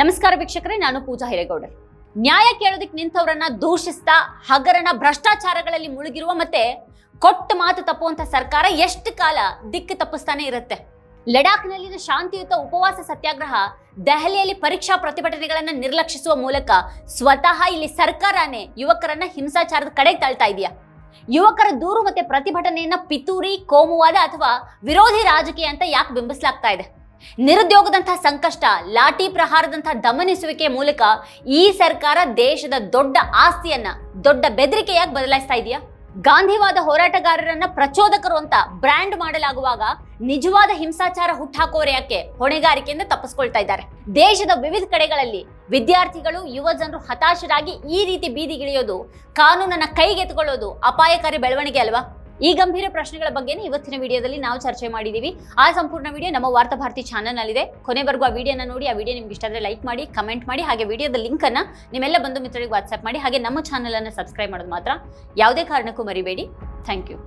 ನಮಸ್ಕಾರ ವೀಕ್ಷಕರೇ, ನಾನು ಪೂಜಾ ಹಿರೇಗೌಡರ್. ನ್ಯಾಯ ಕೇಳೋದಕ್ಕೆ ನಿಂತವರನ್ನ ದೂಷಿಸ್ತಾ, ಹಗರಣ ಭ್ರಷ್ಟಾಚಾರಗಳಲ್ಲಿ ಮುಳುಗಿರುವ ಮತ್ತೆ ಕೊಟ್ಟ ಮಾತು ತಪ್ಪುವಂತ ಸರ್ಕಾರ ಎಷ್ಟು ಕಾಲ ದಿಕ್ಕು ತಪ್ಪಿಸ್ತಾನೆ ಇರುತ್ತೆ. ಲಡಾಖ್ನಲ್ಲಿನ ಶಾಂತಿಯುತ ಉಪವಾಸ ಸತ್ಯಾಗ್ರಹ ದೆಹಲಿಯಲ್ಲಿ ಪರೀಕ್ಷಾ ಪ್ರತಿಭಟನೆಗಳನ್ನ ನಿರ್ಲಕ್ಷಿಸುವ ಮೂಲಕ ಸ್ವತಃ ಇಲ್ಲಿ ಸರ್ಕಾರನೇ ಯುವಕರನ್ನ ಹಿಂಸಾಚಾರದ ಕಡೆ ತಳ್ತಾ ಇದೆಯಾ? ಯುವಕರ ದೂರು ಮತ್ತೆ ಪ್ರತಿಭಟನೆಯನ್ನ ಪಿತೂರಿ, ಕೋಮುವಾದ ಅಥವಾ ವಿರೋಧಿ ರಾಜಕೀಯ ಅಂತ ಯಾಕೆ ಬಿಂಬಿಸಲಾಗ್ತಾ ಇದೆ? ನಿರುದ್ಯೋಗದಂತಹ ಸಂಕಷ್ಟ, ಲಾಠಿ ಪ್ರಹಾರದಂತಹ ದಮನಿಸುವಿಕೆ ಮೂಲಕ ಈ ಸರ್ಕಾರ ದೇಶದ ದೊಡ್ಡ ಆಸ್ತಿಯನ್ನ, ದೊಡ್ಡ ಬೆದರಿಕೆಯಾಗಿ ಬದಲಾಯಿಸ್ತಾ ಇದೆಯಾ? ಗಾಂಧಿವಾದ ಹೋರಾಟಗಾರರನ್ನ ಪ್ರಚೋದಕರು ಅಂತ ಬ್ರ್ಯಾಂಡ್ ಮಾಡಲಾಗುವಾಗ ನಿಜವಾದ ಹಿಂಸಾಚಾರ ಹುಟ್ಟಾಕೋರೆ ಯಾಕೆ? ಹೊಣೆಗಾರಿಕೆಯಿಂದ ತಪ್ಪಿಸ್ಕೊಳ್ತಾ ಇದ್ದಾರೆ. ದೇಶದ ವಿವಿಧ ಕಡೆಗಳಲ್ಲಿ ವಿದ್ಯಾರ್ಥಿಗಳು, ಯುವ ಜನರು ಹತಾಶರಾಗಿ ಈ ರೀತಿ ಬೀದಿಗಿಳಿಯೋದು, ಕಾನೂನನ್ನ ಕೈಗೆತ್ಕೊಳ್ಳೋದು ಅಪಾಯಕಾರಿ ಬೆಳವಣಿಗೆ ಅಲ್ವಾ? ಈ ಗಂಭೀರ ಪ್ರಶ್ನೆಗಳ ಬಗ್ಗೆ ಇವತ್ತಿನ ವಿಡಿಯೋದಲ್ಲಿ ನಾವು ಚರ್ಚೆ ಮಾಡಿದೀವಿ. ಆ ಸಂಪೂರ್ಣ ವಿಡಿಯೋ ನಮ್ಮ ವಾರ್ತಾ ಭಾರತಿ ಚಾನಲ್ನಲ್ಲಿದೆ. ಕೊನೆವರೆಗೂ ಆ ವಿಡಿಯೋನ ನೋಡಿ, ಆ ವಿಡಿಯೋ ನಿಮ್ಗೆ ಇಷ್ಟ ಆದರೆ ಲೈಕ್ ಮಾಡಿ, ಕಮೆಂಟ್ ಮಾಡಿ, ಹಾಗೆ ವಿಡಿಯೋದ ಲಿಂಕನ್ನು ನಿಮ್ಮೆಲ್ಲ ಬಂಧು ಮಿತ್ರರಿಗೆ ವಾಟ್ಸ್ಆಪ್ ಮಾಡಿ, ಹಾಗೆ ನಮ್ಮ ಚಾನಲನ್ನು ಸಬ್ಸ್ಕ್ರೈಬ್ ಮಾಡೋದು ಮಾತ್ರ. ಯಾವುದೇ ಕಾರಣಕ್ಕೂ ಮರಿಬೇಡಿ. Thank you.